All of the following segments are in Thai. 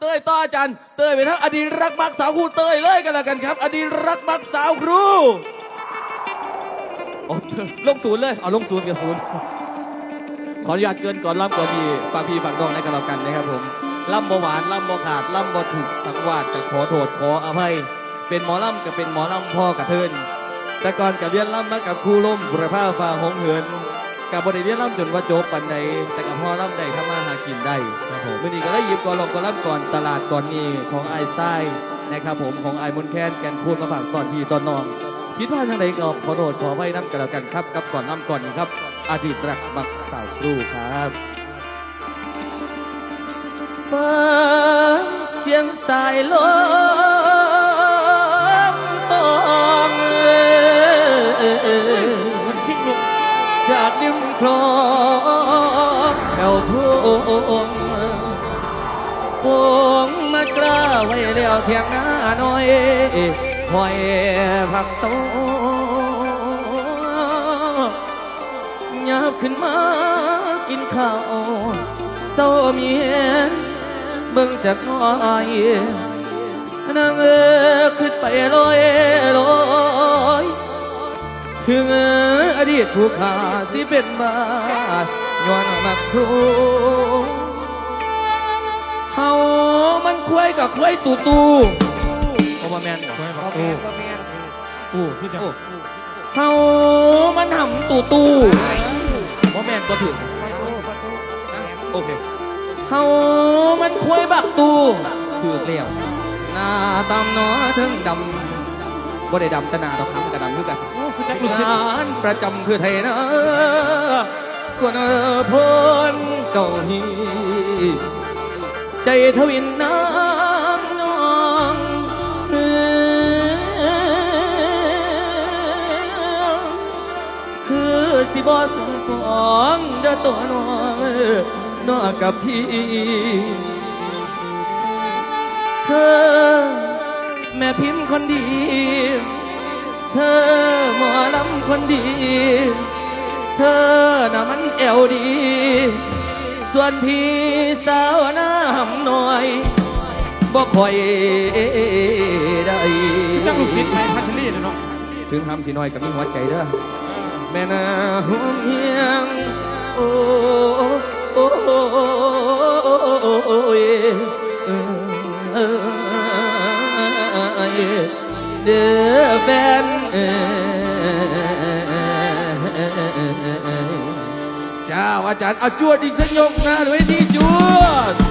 เต้ยต่ออาจารย์เต้ยไปทั้งอดีตรักมักสาวครูเต้ยเลยกันล้วกันครับ อดีตรักมักสาวครูโอ้ลงศูนย์เลยเอาลงศูนย์กับศูนย์ขออนุญาตเกินก่อนล่ำก่อนพี่ฝากพี่ฝากน้องให้กันแล้วกันนะครับผมล่ำบ่หวานล่ำบ่ขาดล่ำบ่ถูกสังวาดจะขอโทษขออภัย เป็นหมอล่ำกับเป็นหมอล่ำพ่อกระเทินแต่ก่อนกับเรียนล่ำมากับครูล่มบุรพาฟ้าหงเหินกับบริเรียนล่ำจนว่าจบปันใดแต่กับพ่อล่ำใดทำมาหา กินได้ครับผมมื่อนี้ก็ได้หยิบก่อนลงก่อนล่ำก่อนตลาดก่อนนี้ของไอ้ไส้นะครับผมของไอ้มนแคนแกนคูนมาฝากตอนพี่ตอนน้องผิดพลาดทางใดก็ขอโทษขอไว้น้ำกันแล้วกันครับกับก่อนล่ำก่อนนี้ครับ อดีตรักบักสาวครูครับฟังเสียงสายลมตองเอ่ยคิงลูกจากริมคลองแถ วงมากล้าไว้แล้วเทียงหน้าหน่อยคอยผักโซยับขึ้นมากินข้าวเศร้าเมียนเบิ่งจากน้อยนางเออขึ้นไปลอยลอยถึงอดีตผู้ขาสิเป็นบา มาครูเฮามันควายกับควายตูตูโอมาแมนบอกคอยบอบ่กแม่โอ้นบ่แม่นโอ้พี่เดียวเฮามันหำตูตูโอแมนก็ถึงประตูประตูแม่นโอเคเฮามันควายบักตูถือเกลียวหน้าตำหนอถึงดำบ่ได้ดำแต่หน้าดอกคำกระดำคือกันโอ้คือจักลูกศิษย์งานประจำคือไทยนะ กวนพลเก่าฮีใจทวินน้ำนองคือสิบอสงฟองเด้อตัวน้องนอกกับพี่เธอแม่พิมพ์คนดี เธอหมอลำคนดี ธอน่ะมันแอวดี ส่วนพี่สาวหน้าหำหน่อยบ่ค่อยได้จักลูกศิษย์ไทยพัชรีเนาะถึงหำสีน้อยกับมีหัวใจเด้อแม่นาห่วงเฮียงโอ้โอ้โอ้ยเออเออเด้อแฟนเออ เจ้าอาจารย์เอาจวดอีกสักยกนะเวทีจวด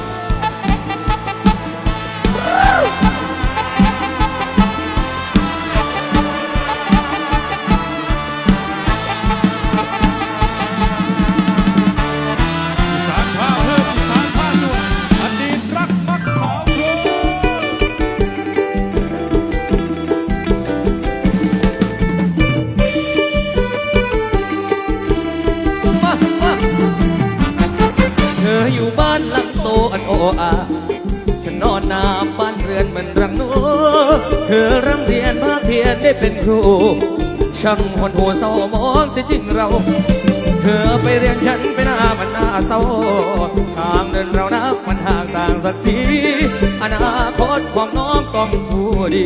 ได้เป็นครู ช่างหดหัวเศร้ามองเสียจริงเรา เธอไปเรียนฉันไปหน้ามันหน้าเศร้าทางเดินเรานักมันห่างต่างศักดิ์ศรีอนาคตความน้อมต้องผู้ดี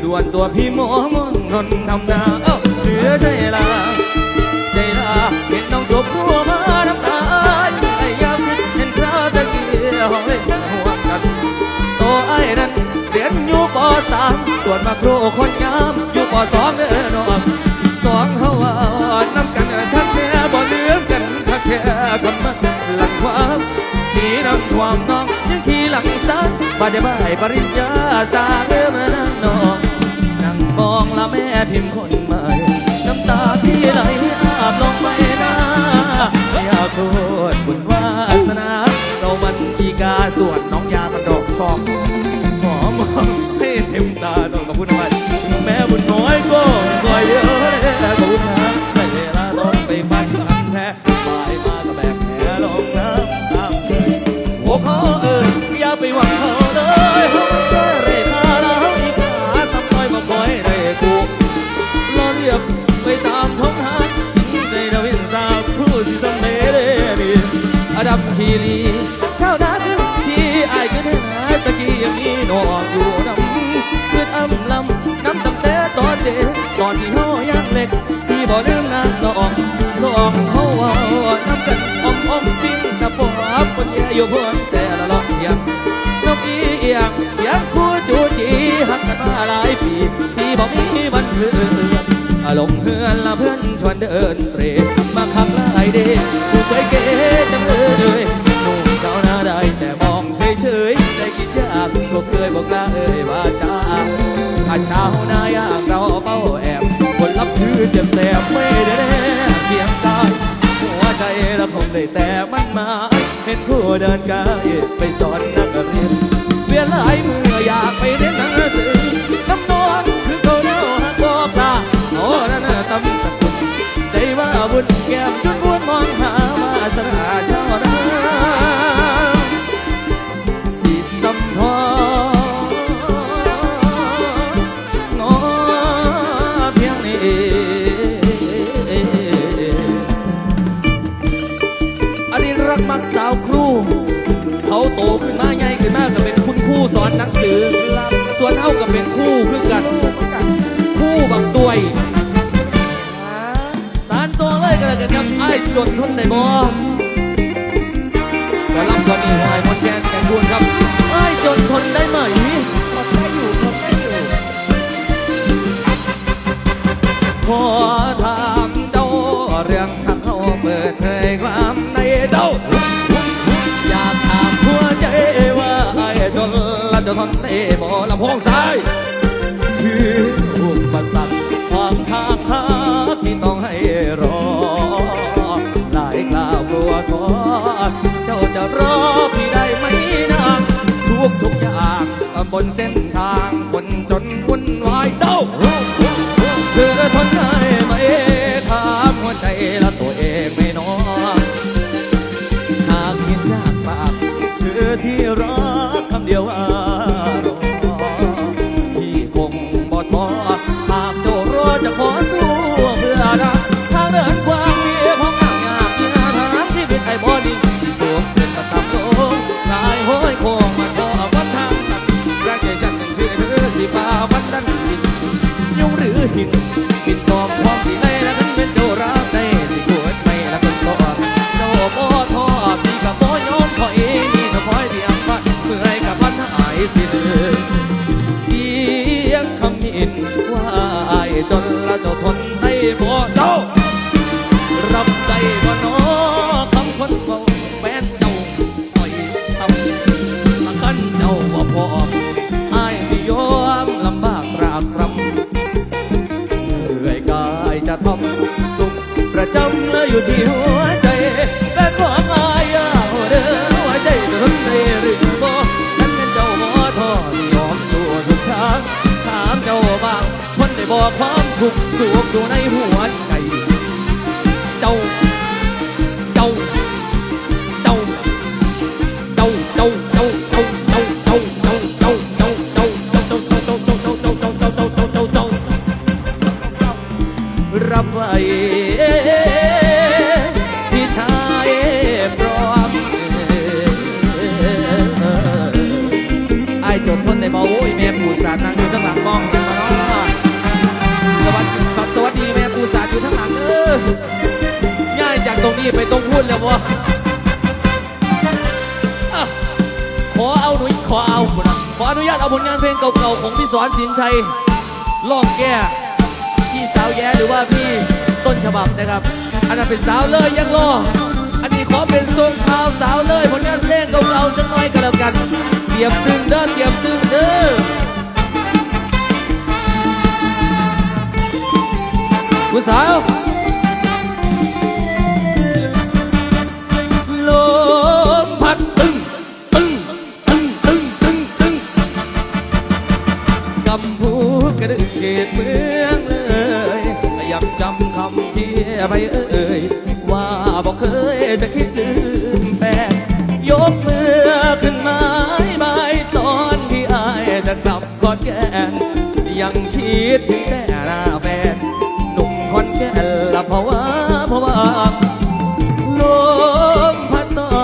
ส่วนตัวพี่หมอมนรนทำนาเอ้าเหลือใจลา มาครูคนงามอยู่ปสองเด้อนองสองเฮาว่าน้ำกันทักแค่บ่ลืมกันทักแค่กันมันหลังความสีน้ำความน้องยังขี่หลังซ้ายบาดเดบายปริญญาสาเด้อมานั่งน้องนั่งมองละแม่พิมพ์คนใหม่น้ำตาพี่ไหลอาบลงไปหน้าอยากโทษบุญวาสนาเรามันอีกาส่วนน้องยามันดอกทอง ตาน้องกับพูดทำไมถึงแม้บุญน้อยก็ก่อยเยอะเลยขอบคุณนะได้เวลาลองไปบ้านสักแท้บายมาก็แบกแผลลองน้ำตามโอ้ขอเอิญอย่าไปหวังเขาเลยเขาเสียเรทาแล้วอีกขาทำน้อยมาคอยได้กูล้อเรียบไปตามท้องทางในดาวินสาวผู้ที่สำเร็จดีอดัมคีรีเท่านั้นที่อายก็ได้หาตะ คืออำลำน้ำตั้งแต่ตอเด็ก่อนที่เฮายังเล็กพี่บ่ลืมนางน้องสองเฮาว่าน้ำกันอมอมปิ้งกระป๋องคนแย่อยู่บนแต่ละลอกยังนกอีเอียงยังคู่จูจีหักกันมาหลายปีพี่บ่มีวันเพื่อนอาลงเฮือนละเพื่อนชวนเดินเตรมาขับไล่เด็กผู้สวยเก๋จังเลยหนุ่มสาวหน้าได้แต่มองเฉยเฉยๆใจคิดยากก็เคยบอกลาเอ่ยว่าจะ ถ้าเช้านายางเราเป้าแอบคนรับคือเจ็บแสบไม่ได้เพียงกายหัวใจเราคงได้แต่มันมา เห็นผู้เดินกายไปสอนนักเรียนเวียนหลายมืออยากไปเรียนหนังสือน้ำนองคือเขาเรียวหักบอกลาโอ้นั่นตำสกุลใจว่าบุญแก้มจนบุญมองหามาสนาเช้านา อนหนังสือ ส่วนเท่ากับเป็นครู่คือกันครู่บักตัวยสารตัวเลยกันเลยกันครับไอ้จนทนได้บ่กระลำก็นี่หายหมดแกงแกงพูนครับไอ้ยจนทนได้ไหมทนได้อยู่ทนได้อยู่ขอ ละจะทนได้บ่ลำโพงซ้ายคืออุปสรรคความทางหาที่ต้องให้รอ หลายคราวกลัวท้อเจ้าจะรอพี่ได้ไหมนางทุกทุกอย่างบนเส้นทางคนจนวุ่นวายเด้าเธอทนได้ไหมถามหัวใจและตัวเองไม่นอยหากเห็นจากปากเธอที่รักคำเดียวว่า ยงคำมิน what? งพูดแล้ววะอ่ขอเอาหนุ่ยขอเอาคนะขออนุญาตเอาผลงานเพลงเก่าๆของพี่สอนสินชัยล่องแก้พี่สาวแย้หรือว่าพี่ต้นฉบับนะครับ อันนั้นเป็นสาวเลยยังรออันนี้ขอเป็นทรงข่าวสาวเลยผลงานเพลงเก่าๆจังน้อยกันแล้วกันเตรียมตึงเด้อเตรียมตึงเด้อคุณสาว ตเมืองเลยยังจำคำที่ไปเอ่ยว่าบอกเคยจะคิดลืมแปลยกมือขึ้นมาบายตอนที่อายจะกลับกอดแกนยังคิดถึงแต่หน้าแฟนหนุ่มคอนแก่นละเพราะว่าเพราะว่าลมพัดตอ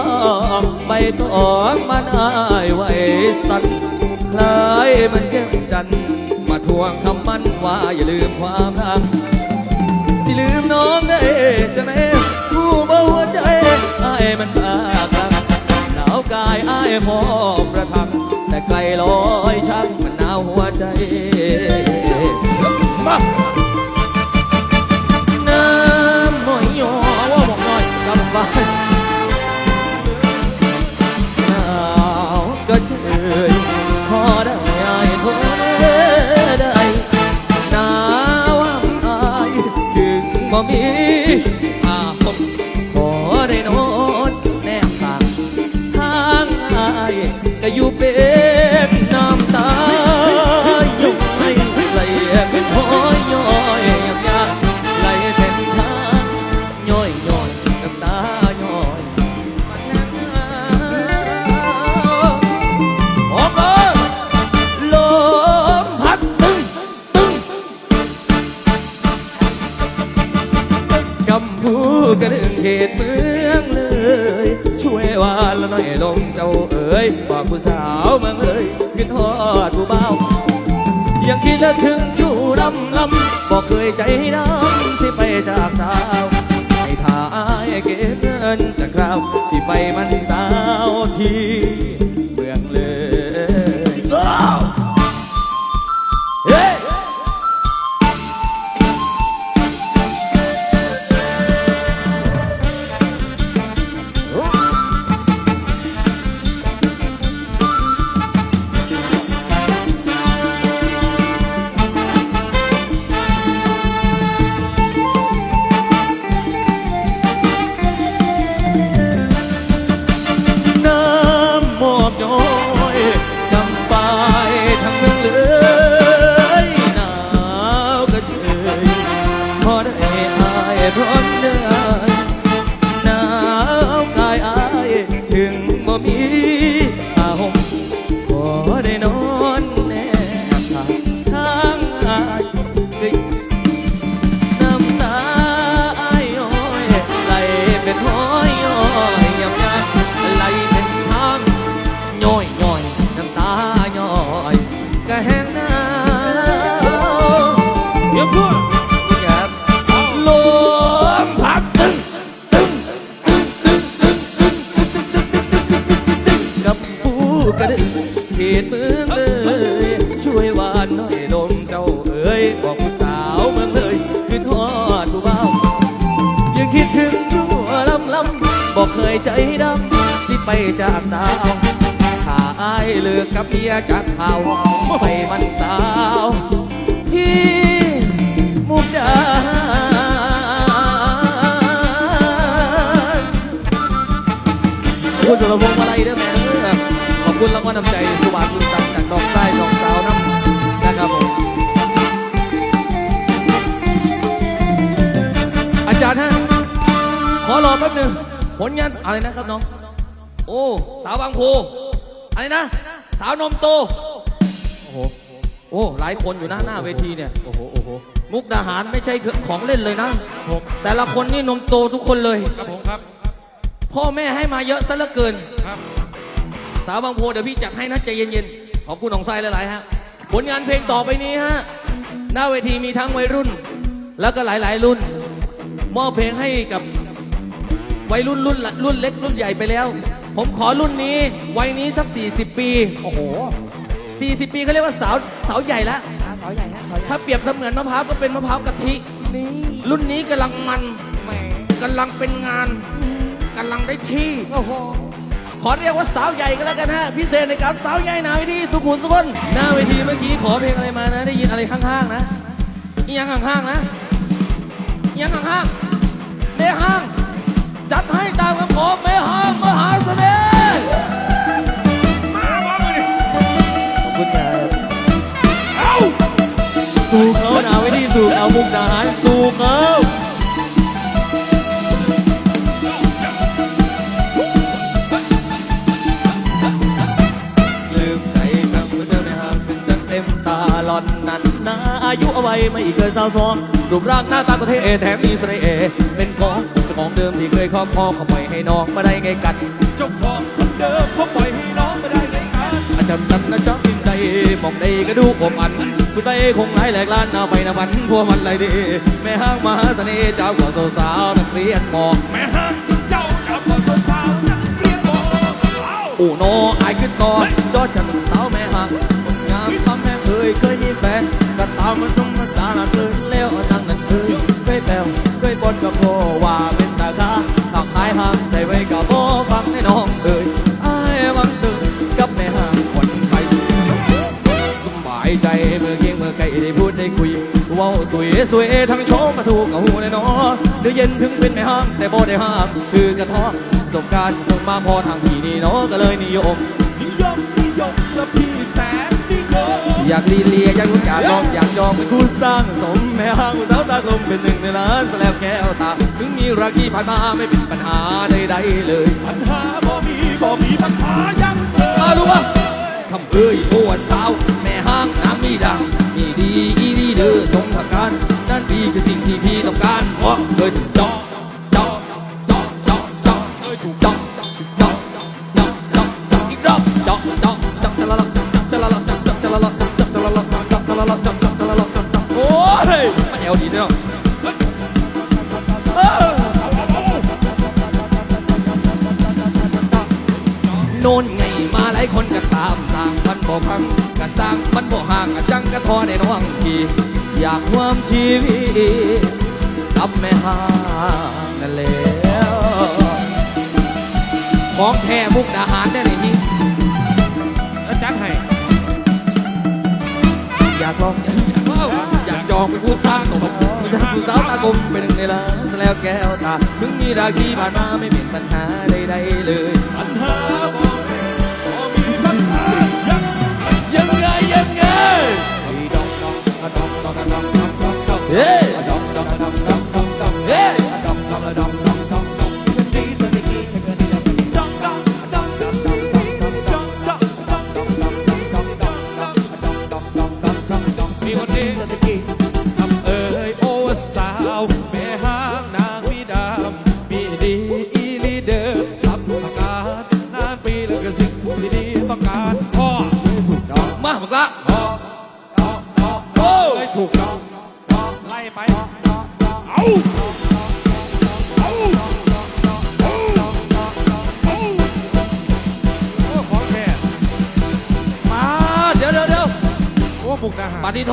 งใบตองมันอายไว้สั่นคล้ายมันเจ็บจันทร์ ทวงคำมั่นว่าอย่าลืมความรัก สิลืมน้องได้จังไหนผู้บ่หัวใจอายมันพากลังหนาวกายอายพอประทังแต่ไกลลอยช่างมันหนาวหัวใจมาน้ำหน่อยหยอว่าบอกหน่อยกำบ้า กระดึงเขตเมืองเลย ช่วยว่าละหน่อยลงเจ้าเอ๋ยบอกผู้สาวเมืองเลยขึ้นฮอดผู้เบายังคิดและถึงอยู่ลำลำบอกเคยใจดำสิไปจากสาวให้ทายเก็บเงินจากคราว สิไปมันสาวที บอกผู้สาวเมืองเลยขึ้นฮอดผู้เบายังคิดถึงอยู่ลำลำบอกเคยใจดำสิไปจากสาวถ้าอายเลิกกับเมียจากเขาไปมันสาวที่มุกดาคุณสำหรับพวงมาลัยเด้อแม่ขอบคุณรางวัลน้ำใจสุบานสุนสังจากดอกไส้ดอก ขอรอแป๊บหนึ่งผลงานอะไรนะครับน้อง โอ้ สาวบางโพอะไรนะ สาวนมโต โอ้โห โอ้ หลายคนอยู่หนะหน้าเวทีเนี่ย โอ้โห โอ้โห มุกดาหารไม่ใช่ของเล่นเลยนะ ผมแต่ละคนนี่นมโตทุกคนเลย ครับผมครับ พ่อแม่ให้มาเยอะซะเหลือเกิน ครับ สาวบางโพเดี๋ยวพี่จัดให้นะใจเย็นๆ ขอบคุณน้องไส้หลายๆฮะ ผลงานเพลงต่อไปนี้ฮะ หน้าเวทีมีทั้งวัยรุ่น แล้วก็หลายๆรุ่น มอบเพลงให้กับ วัยรุ่นรุ่นละรุ่นเล็กรุ่นใหญ่ไปแล้ว ผมขอรุ่นนี้วัยนี้สัก 40 ปี โอ้โห 40 ปีเขาเรียกว่าสาวสาวใหญ่แล้วอาเสาใหญ่ฮะเสาใหญ่ถ้าเปรียบเสมือนมะพร้าวก็เป็นมะพร้าวกะทิ นี่รุ่นนี้กำลังมันแหมกำลังเป็นงานกำลังได้ที่ โอ้โหขอเรียกว่าสาวใหญ่ก็แล้วกันฮะพิเศษในกับสาวใหญ่หนาเวทีสุขุมสุขนหน้าเวทีเมื่อกี้ขอเพลงอะไรมานะ ได้ยินอะไรข้างๆนะอีหยังข้างๆนะอีหยังข้างๆเมห้าง จัดให้ตามคำขอเมห้างมหาเสน่ห์มาบอกมาดิขอบคุณครับเอ้าสู่เขาหนาเวทีสู่เอามุกดาหารสู่เขาลืมใจจำเมื่อเธอไม่ห่างถึงจะเต็มตาหลอนนั้นนาอายุเอาไว้ไม่เกินสาวสองรูปร่างหน้าตาก็เท่แถมมีเสน่ห์เป็น ของเจ้าของเดิมที่เคยครอบครองเขาปล่อยให้น้องมาได้ไงกัน เจ้าของคนเดิมเขาปล่อยให้น้องไม่ได้ไงกันอาจำจันนะจ๊อบดินใจมองใดก็ดูอบอันคุณไตคงไหลแหลกล้านเอาไปนะวันพวมันไรดีแม่ห้างมหาเสน่ห์เจ้าก็สาวๆนักเรียนมองแม่ห้างเจ้าจับพอสาวๆนักเรียนบอกเอ้าอูโนอายขึ้นต่อจอดจันสาวแม่ห่างงามคำแม่เคยเคยมีแฟนก็ตามมาสมมาสาเคยแล้วนั่งนั่นเคยเคยแปลวเคยบนกับพ่อว่า เป็นตาค้าทำหายห่างใจไว้กับพ่อฟังให้น้องเอ่ยอายหวังสึกกับแม่ห่างคนไปสบายใจเมื่อเคียงเมื่อไกลได้พูดได้คุยว้าสวยสวยทั้งโชมมาถูกกับหูเลยเนาะเดือเย็นถึงเป็นไม่ห้าง แต่บ่ได้ห้ามคือกระท้อประสบการณ์คงมาพอทางพี่นี่เนาะก็เลยนิยมนิยมนิยมและพี่แสน อยากลีเลียอยากรู้อยากลองอยากจองเป็นคู่สร้างสมแม่ห้างสาวตากลมเป็นหนึ่งในล้านสแลบแก้วตาถึงมีรักที่ผ่านมาไม่เป็นปัญหาใดๆเลยปัญหาบ่มีบ่มีปัญหายังเธอมาดูวะคำเอ้ยโอ้สาวแม่ห้างน้ำมีดังมีดีอีดีเด้อสงทางการนั่นปีคือสิ่งที่พี่ต้องการเพราะเคยถูกจองจอง ดีด้วยเนาะเออโน่นไงมาหลายคนก็ตามสร้างมันบ่พังก็สร้างมันบ่ห่างก็จังก็ทอในน้องทีอยากความชีวิตกับแม่ห่างนั่นแหล้วของแท้มุกดาหารได้ไหนนี่แล้วจัดให้อยากลองอยากอยากจองเป็นผู้สร้างสมมี ทางผู้สาวตากลมเป็นหนึ่งในล้านซะแล้วแก้วตาถึงมีราคีผ่านมาไม่เป็นปัญหาใดๆเลยปัญหาบ่มีบ่มีปัญหายังยังไงยังไงเฮ้เฮ้มีคนนี้ทำเอ่ยโอ้ สาว แม่ห้างนางมีดำมีดีอีลีเดอร์สับประกาศนานปีแล้วก็สิ่งที่ดีต้องการพ่อมาบอกละพ่อโอ้เคยถูกต้องไล่ไป เอาเอาเอาเอาโอ้ของแท้มาเดี๋ยวเดี๋ยวเดี๋ยวโอ้บุกนะฮะปฏิโท